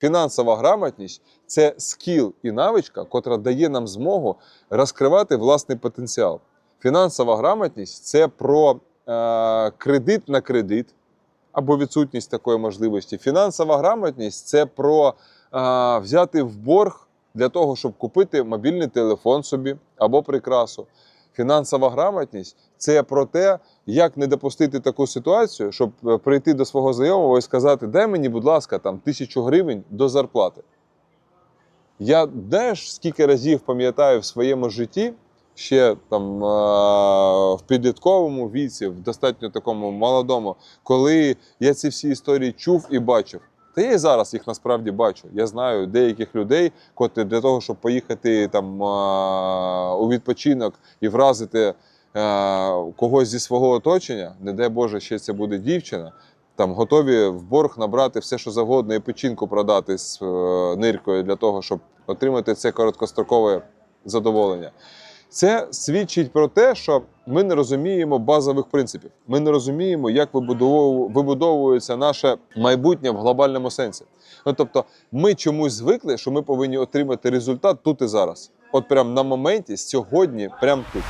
Фінансова грамотність це скіл і навичка, котра дає нам змогу розкривати власний потенціал. Фінансова грамотність це про е, кредит на кредит або відсутність такої можливості. Фінансова грамотність це про е, взяти в борг для того, щоб купити мобільний телефон собі або прикрасу. Фінансова грамотність це про те, як не допустити таку ситуацію, щоб е, прийти до свого знайомого і сказати: дай мені, будь ласка, там тисячу гривень до зарплати. Я знаєш, скільки разів пам'ятаю в своєму житті, ще там е, в підлітковому віці, в достатньо такому молодому, коли я ці всі історії чув і бачив. Та я і зараз їх насправді бачу. Я знаю деяких людей, котрі для того, щоб поїхати там у відпочинок і вразити когось зі свого оточення, не дай Боже, ще це буде дівчина. Там готові в борг набрати все, що завгодно, і печінку продати з е, ниркою для того, щоб отримати це короткострокове задоволення. Це свідчить про те, що ми не розуміємо базових принципів. Ми не розуміємо, як вибудовується наше майбутнє в глобальному сенсі. Ну тобто, ми чомусь звикли, що ми повинні отримати результат тут і зараз. От прямо на моменті, сьогодні, прямо тут.